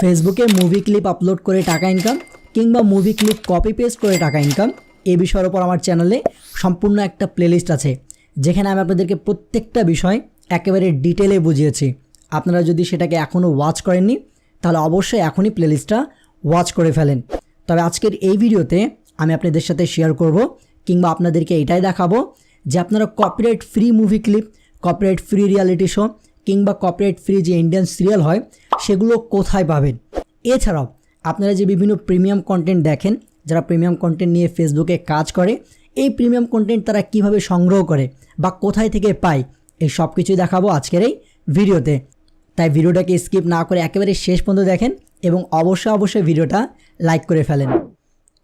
ফেসবুকে movie clip upload করে টাকা ইনকাম কিংবা মুভি ক্লিপ কপি পেস্ট করে টাকা ইনকাম এই বিষয়ের ওপর আমার চ্যানেলে সম্পূর্ণ একটা প্লেলিস্ট আছে, যেখানে আমি আপনাদেরকে প্রত্যেকটা বিষয় একেবারে ডিটেলে বুঝিয়েছি। আপনারা যদি সেটাকে এখনও ওয়াচ করেননি, তাহলে অবশ্যই এখনই প্লেলিস্টটা ওয়াচ করে ফেলেন। তবে আজকের এই ভিডিওতে আমি আপনাদের সাথে শেয়ার করব কিংবা আপনাদেরকে এটাই দেখাবো যে আপনারা copyright free movie clip copyright free reality show কিংবা কপিরাইট ফ্রি যে ইন্ডিয়ান সিরিয়াল হয় সেগুলো কোথায় পাবেন? এছাড়াও, আপনারা যে বিভিন্ন প্রিমিয়াম কন্টেন্ট দেখেন, যারা প্রিমিয়াম কন্টেন্ট নিয়ে ফেসবুকে কাজ করে, এই প্রিমিয়াম কন্টেন্ট তারা কীভাবে সংগ্রহ করে বা কোথায় থেকে পায়, এই সব কিছুই দেখাবো আজকের এই ভিডিওতে। তাই ভিডিওটাকে স্কিপ না করে একেবারে শেষ পর্যন্ত দেখেন এবং অবশ্যই অবশ্যই ভিডিওটা লাইক করে ফেলেন।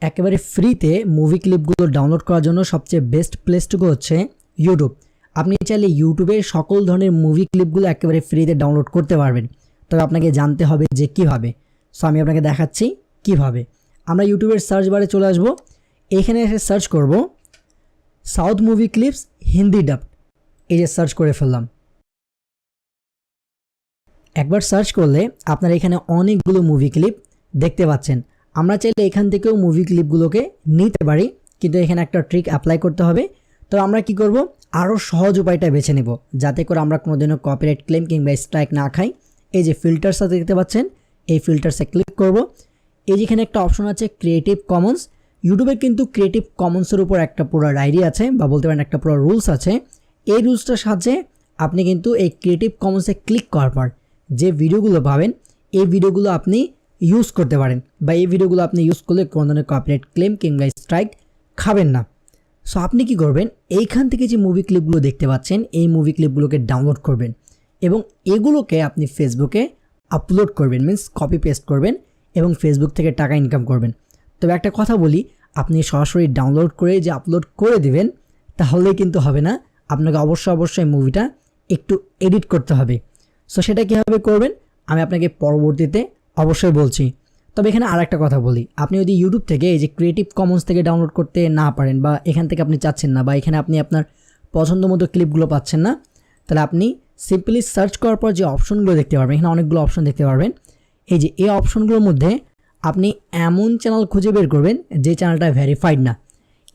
একেবারে ফ্রিতে মুভি ক্লিপগুলো ডাউনলোড করার জন্য সবচেয়ে বেস্ট প্লেসটুকু হচ্ছে ইউটিউব আপনি চাইলে ইউটিউবে সকল ধরনের মুভি ক্লিপগুলো একেবারে ফ্রিতে ডাউনলোড করতে পারবেন। তবে আপনাকে জানতে হবে যে কীভাবে। সো আমি আপনাকে দেখাচ্ছি কীভাবে। আমরা ইউটিউবের সার্চ বারে চলে আসব। এখানে এসে সার্চ করব সাউথ মুভি ক্লিপস হিন্দি ডাব এই যে সার্চ করে ফেললাম। একবার সার্চ করলে আপনারা এখানে অনেকগুলো মুভি ক্লিপ দেখতে পাচ্ছেন। আমরা চাইলে এখান থেকেও মুভি ক্লিপগুলোকে নিতে পারি, কিন্তু এখানে একটা ট্রিক অ্যাপ্লাই করতে হবে। তো আমরা কি করব? আরও সহজ উপায়টা বেছে নেব, যাতে করে আমরা কোনোদিনও কপিরাইট ক্লেম কিংবা স্ট্রাইক না খাই। এই যে ফিল্টার্স আছে দেখতে পাচ্ছেন, এই ফিল্টার্সে ক্লিক করব। এই যেখানে একটা অপশন আছে ক্রিয়েটিভ কমন্স ইউটিউবের কিন্তু ক্রিয়েটিভ কমন্সের উপর একটা পুরো ডায়েরি আছে বা বলতে পারেন একটা পুরো রুলস আছে। এই রুলসটার সাহায্যে আপনি কিন্তু এই ক্রিয়েটিভ কমন্সে ক্লিক করার পর যে ভিডিওগুলো পাবেন, এই ভিডিওগুলো আপনি ইউজ করতে পারেন বা এই ভিডিওগুলো আপনি ইউজ করলে কোনো ধরনের কপিরাইট ক্লেম কিংবা স্ট্রাইক খাবেন না। সো আপনি কি করবেন? এইখান থেকে যে মুভি ক্লিপগুলো দেখতে পাচ্ছেন, এই মুভি ক্লিপগুলোকে ডাউনলোড করবেন। এবং এগুলোকে আপনি ফেসবুকে আপলোড করবেন মিন্স কপি পেস্ট করবেন এবং ফেসবুক থেকে টাকা ইনকাম করবেন। তবে একটা কথা বলি, আপনি সরাসরি ডাউনলোড করে যে আপলোড করে দিবেন, তাহলে কিন্তু হবে না। আপনাকে অবশ্যই অবশ্যই মুভিটা একটু এডিট করতে হবে। সো সেটা কীভাবে করবেন? আমি আপনাকে পরবর্তীতে অবশ্যই বলছি। তবে এখানে আর একটা কথা বলি, আপনি যদি ইউটিউব থেকে এই যে ক্রিয়েটিভ কমন্স থেকে ডাউনলোড করতে না পারেন বা এখান থেকে আপনি চাচ্ছেন না বা এখানে আপনি আপনার পছন্দ মতো ক্লিপগুলো পাচ্ছেন না, তাহলে আপনি সিম্পলি সার্চ করার পর যে অপশনগুলো দেখতে পারবেন, এখানে অনেকগুলো অপশন দেখতে পারবেন। এই যে এই অপশনগুলোর মধ্যে আপনি এমন চ্যানেল খুঁজে বের করবেন যে চ্যানেলটা ভেরিফাইড না।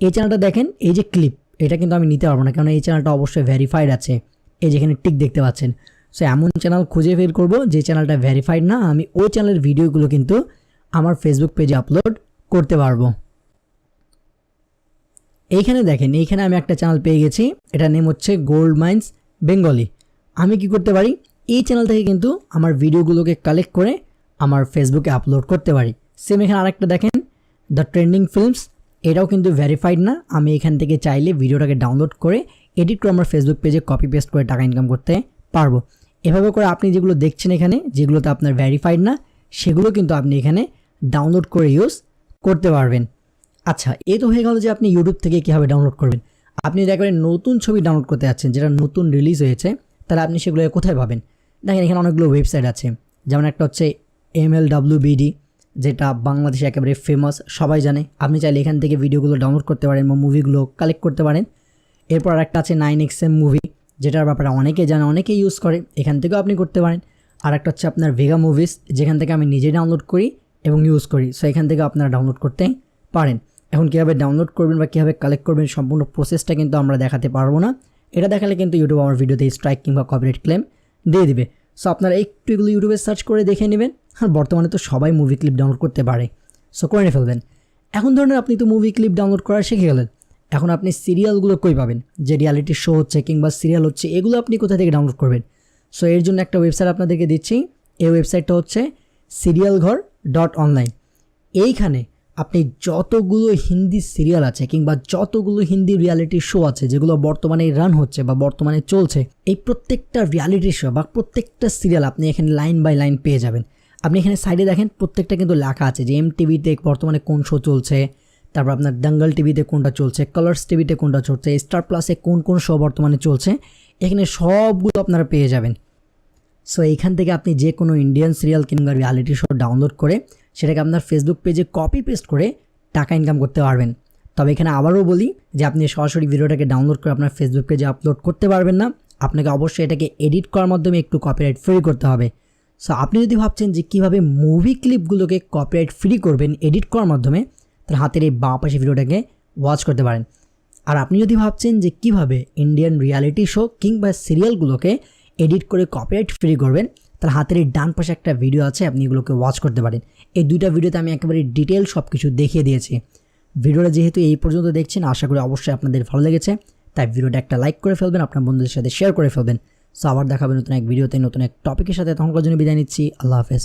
এই চ্যানেলটা দেখেন, এই যে ক্লিপ এটা কিন্তু আমি নিতে পারব না কারণ এই চ্যানেলটা অবশ্যই ভেরিফাইড আছে। এই যেখানে টিক দেখতে পাচ্ছেন। সো এমন চ্যানেল খুঁজে বের করব যে চ্যানেলটা ভেরিফাইড না, আমি ওই চ্যানেলের ভিডিওগুলো কিন্তু আমার ফেসবুক পেজে আপলোড করতে পারব। এইখানে দেখেন, এইখানে আমি একটা চ্যানেল পেয়ে গেছি এটা নেম হচ্ছে গোল্ড মাইন্স বেঙ্গলি আমি কি করতে পারি? এই চ্যানেল থেকে কিন্তু আমার ভিডিওগুলোকে কালেক্ট করে আমার ফেসবুকে আপলোড করতে পারি। সেম এখানে আরেকটা দেখেন দ্য ট্রেন্ডিং ফিল্মস এটাও কিন্তু ভেরিফাইড না। আমি এখান থেকে চাইলে ভিডিওটাকে ডাউনলোড করে এডিট করে আমার ফেসবুক পেজে কপি পেস্ট করে টাকা ইনকাম করতে পারব। এভাবে করে আপনি যেগুলো দেখছেন এখানে, যেগুলোতে আপনার ভেরিফাইড না, সেগুলো কিন্তু আপনি এখানে ডাউনলোড করে ইউজ করতে পারবেন। আচ্ছা এ তো হয়ে গেল যে আপনি ইউটিউব থেকে কীভাবে ডাউনলোড করবেন। আপনি যদি একেবারে নতুন ছবি ডাউনলোড করতে যাচ্ছেন, যেটা নতুন রিলিজ হয়েছে তাহলে আপনি সেগুলো কোথায় পাবেন? দেখেন এখানে অনেকগুলো ওয়েবসাইট আছে। যেমন একটা হচ্ছে এম এল যেটা বাংলাদেশে একেবারে ফেমাস সবাই জানে। আপনি চাইলে এখান থেকে ভিডিওগুলো ডাউনলোড করতে পারেন বা মুভিগুলো কালেক্ট করতে পারেন। এরপর আর একটা আছে নাইন এক্স এম মুভি যেটার ব্যাপারে অনেকে জানে অনেকে ইউজ করে। এখান থেকেও আপনি করতে পারেন। আর একটা হচ্ছে আপনার ভেগা মুভিস যেখান থেকে আমি নিজে ডাউনলোড করি এবং ইউজ করি। সো এখান থেকে আপনারা ডাউনলোড করতে পারেন। এখন কীভাবে ডাউনলোড করবেন বা কীভাবে কালেক্ট করবেন, সম্পূর্ণ প্রসেসটা কিন্তু আমরা দেখাতে পারব না। এটা দেখালে কিন্তু ইউটিউব আমার ভিডিওতে স্ট্রাইক কিংবা কপিরাইট ক্লেম দিয়ে দিবে। সো আপনারা একটু এগুলো ইউটিউবে সার্চ করে দেখে নেবেন। আর বর্তমানে তো সবাই মুভি ক্লিপ ডাউনলোড করতে পারে। সো করে নিয়ে ফেলবেন। এখন ধরনের আপনি তো মুভি ক্লিপ ডাউনলোড করা শিখে গেলেন। এখন আপনি সিরিয়ালগুলো কই পাবেন? যে রিয়ালিটি শো হচ্ছে কিংবা সিরিয়াল হচ্ছে, এগুলো আপনি কোথা থেকে ডাউনলোড করবেন? সো এর জন্য একটা ওয়েবসাইট আপনাদেরকে দিচ্ছি। এই ওয়েবসাইটটা হচ্ছে সিরিয়াল ঘর ডট অনলাইন এইখানে আপনি যতগুলো হিন্দি সিরিয়াল আছে কিংবা যতগুলো হিন্দি রিয়ালিটি শো আছে যেগুলো বর্তমানে রান হচ্ছে বা বর্তমানে চলছে, এই প্রত্যেকটা রিয়ালিটি শো বা প্রত্যেকটা সিরিয়াল আপনি এখানে লাইন বাই লাইন পেয়ে যাবেন। আপনি এখানে সাইডে দেখেন প্রত্যেকটা কিন্তু লেখা আছে যে এম টিভিতে বর্তমানে কোন শো চলছে, তারপর আপনার দাঙ্গল টিভিতে কোনটা চলছে কালার্স টিভিতে কোনটা চলছে স্টার প্লাসে কোন কোন শো বর্তমানে চলছে, এখানে সবগুলো আপনারা পেয়ে যাবেন। সো এইখান থেকে আপনি যে কোনো ইন্ডিয়ান সিরিয়াল কিংবা রিয়ালিটি শো ডাউনলোড করে সেটাকে আপনার ফেসবুক পেজে কপি পেস্ট করে টাকা ইনকাম করতে পারবেন। তবে এখানে আবারও বলি যে আপনি সরাসরি ভিডিওটাকে ডাউনলোড করে আপনার ফেসবুক পেজে আপলোড করতে পারবেন না। আপনাকে অবশ্যই এটাকে এডিট করার মাধ্যমে একটু কপিরাইট ফ্রি করতে হবে। সো আপনি যদি ভাবছেন যে কীভাবে মুভি ক্লিপগুলোকে কপিরাইট ফ্রি করবেন এডিট করার মাধ্যমে, তাহলে হাতের এই বাঁ পাশে ভিডিওটাকে ওয়াচ করতে পারেন। আর আপনি যদি ভাবছেন যে কীভাবে ইন্ডিয়ান রিয়ালিটি শো কিংবা সিরিয়ালগুলোকে এডিট করে কপিরাইট ফ্রি করবেন তার হাতের ডান পাশে একটা ভিডিও আছে, আপনি এগুলোকে ওয়াচ করতে পারেন। এই দুইটা ভিডিওতে আমি একেবারে ডিটেল সব কিছু দেখিয়ে দিয়েছি। ভিডিওটা যেহেতু এই পর্যন্ত দেখছেন, আশা করি অবশ্যই আপনাদের ভালো লেগেছে। তাই ভিডিওটা একটা লাইক করে ফেলবেন, আপনার বন্ধুদের সাথে শেয়ার করে ফেলবেন। সো আবার দেখাবেন নতুন এক ভিডিওতে নতুন এক টপিকের সাথে। তখনকার জন্য বিদায় নিচ্ছি, আল্লাহ হাফেজ।